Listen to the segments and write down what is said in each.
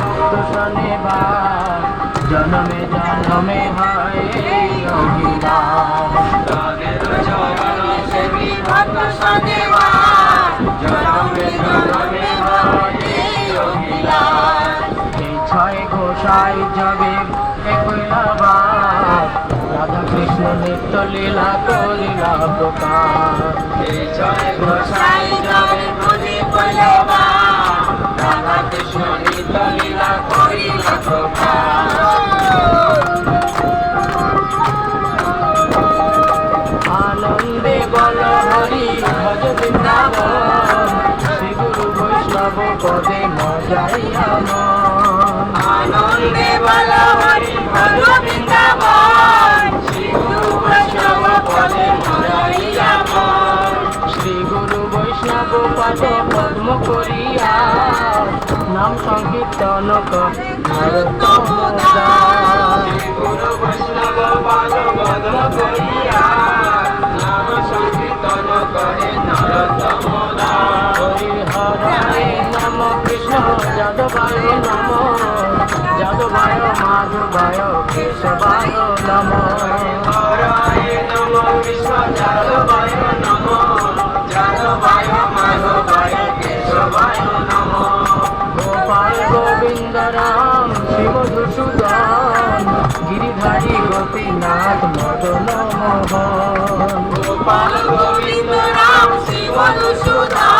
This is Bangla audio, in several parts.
ভক্ত শনিবার জন্মে জন্মে হয় অভিলাষ তাদের চরণ সেবী ভক্ত শনিবার জনমে জনমে হয় অভিলাষ এই ছয় গোসাই যাবে একইলাবার রাধা কৃষ্ণ নিত্য লীলা করিলা প্রকাশ। এই ছয় গোসাই যাবে আনন্দে বল হরি ভজ বৃন্দাবন শ্রী গুরু বৈষ্ণব পদে মরাইয়া মন শ্রী গুরু বৈষ্ণব পদ পদ্ম করিয়া নাম সংকীর্তন কর। গুরু বৈষ্ণব পাদ যাদবায় নম যাদবায় মাধবায় কেশবায় নম। হরায় নম কৃষ্ণ যাদবায় নম যাদবায় মাধবায় কেশবায় নম। গোপাল গোবিন্দ রাম শিব দুসুদন গিরিধারী গোপীনাথ মদন মোহন গোপাল গোবিন্দ রাম শিব সুধার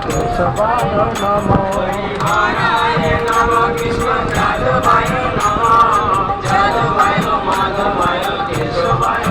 মাধবায় কেশবায় নম হরায় নম কৃষ্ণ যাদবায় নম যাদবায় মাধবায় কেশবায়